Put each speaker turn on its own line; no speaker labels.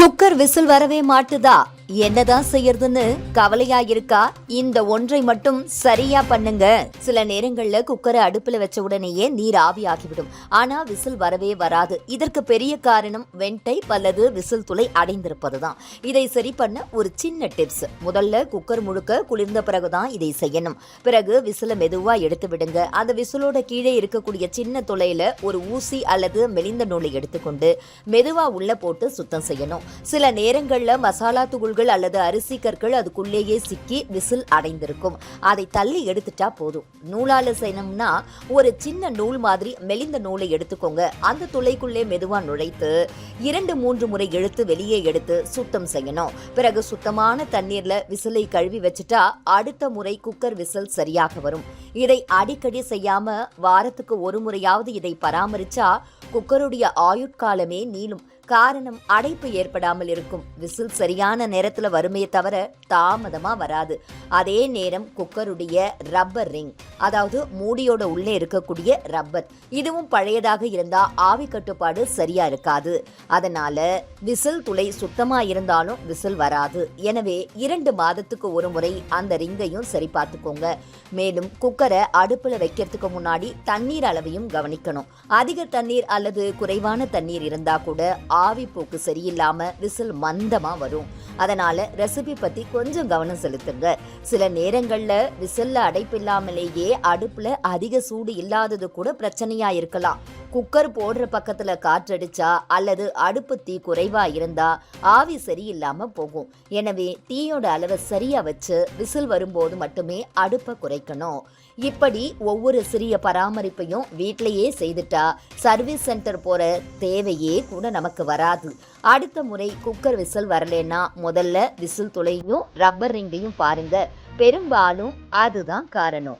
Cooker whistle வரவே மாட்டுதா? என்னதான் செய்யறதுன்னு கவலையா இருக்கா? இந்த ஒன்றை மட்டும் சரியா பண்ணுங்க. சில நேரங்கள்ல குக்கரை அடுப்புல வச்ச உடனேயே நீர் ஆவியாகிவிடும் ஆனா விசில் வரவே வராது. இதற்கு பெரிய காரணம் வெண்டை அல்லது விசில் துளை அடைந்திருப்பதுதான். இதை சரி பண்ண ஒரு சின்ன டிப்ஸ். முதல்ல குக்கர் முழுக்க குளிர்ந்த பிறகுதான் இதை செய்யணும். பிறகு விசில மெதுவா எடுத்து விடுங்க. அந்த விசிலோட கீழே இருக்கக்கூடிய சின்ன துளையில ஒரு ஊசி அல்லது மெலிந்த நூலை எடுத்துக்கொண்டு மெதுவா உள்ள போட்டு சுத்தம் செய்யணும். சில நேரங்கள்ல மசாலா தூள்கள் அல்லது அரிசி கற்கள் அதுக்குள்ளேயே சிக்கி விசில் அடைந்திருக்கும். அதை தள்ளி எடுத்துட்டா போதும். நூலால செய்யணும்னா ஒரு சின்ன நூல் மாதிரி மெலிந்த நூலை எடுத்துக்கோங்க. அந்த துளைக்குள்ளே மெதுவா நுழைத்து இரண்டு மூன்று முறை இழுத்து வெளியே எடுத்து சுத்தம் செய்யணும். பிறகு சுத்தமான தண்ணீர்ல விசிலை கழுவி வச்சுட்டா அடுத்த முறை குக்கர் விசில் சரியாக வரும். இதை அடிக்கடி செய்யாம வாரத்துக்கு ஒரு முறையாவது இதை பராமரிச்சா குக்கருடைய ஆயுட்காலமே நீளும். காரணம் அடைப்பு ஏற்படாமல் இருக்கும். விசில் சரியான நேரத்துல வருமே தவிர தாமதமா வராது. அதே நேரம் குக்கருடைய ரப்பர் ரிங். அதாவது மூடியோட உள்ளே இருக்கக்கூடிய ரப்பர். இதுவும் பழையதாக இருந்தா ஆவி கட்டுப்பாடு சரியா இருக்காது. அதனால விசில் துளை சுத்தமா இருந்தாலும் விசில் வராது. எனவே இரண்டு மாதத்துக்கு ஒரு முறை அந்த ரிங்கையும் சரி பார்த்துக்கோங்க. மேலும் குக்கரை அடுப்புல வைக்கிறதுக்கு முன்னாடி தண்ணீர் அளவையும் கவனிக்கணும். அதிக தண்ணீர் அல்லது குறைவான தண்ணீர் இருந்தா கூட ஆவி போக்கு சரியில்லாம விசில் மந்தமா வரும். அதனால ரெசிபி பத்தி கொஞ்சம் கவனம் செலுத்துங்க. சில நேரங்கள்ல விசில்ல அடைப்பில்லாமலேயே அடுப்புல அதிக சூடு இல்லாதது கூட பிரச்சனையா இருக்கலாம். குக்கர் போடுற பக்கத்துல காற்றடிச்சா அல்லது அடுப்பு தீ குறைவா இருந்தா ஆவி சரியில்லாம போகும். எனவே தீயோட அளவை சரியா வச்சு விசில் வரும்போது மட்டுமே அடுப்பை குறைக்கணும். இப்படி ஒவ்வொரு சிறிய பராமரிப்பையும் வீட்டிலேயே செய்துட்டா சர்வீஸ் சென்டர் போற தேவையே கூட நமக்கு வராது. அடுத்த முறை குக்கர் விசில் வரலன்னா முதல்ல விசில் துளையும் ரப்பர் ரிங்கையும் பாருங்க. பெரும்பாலும் அதுதான் காரணம்.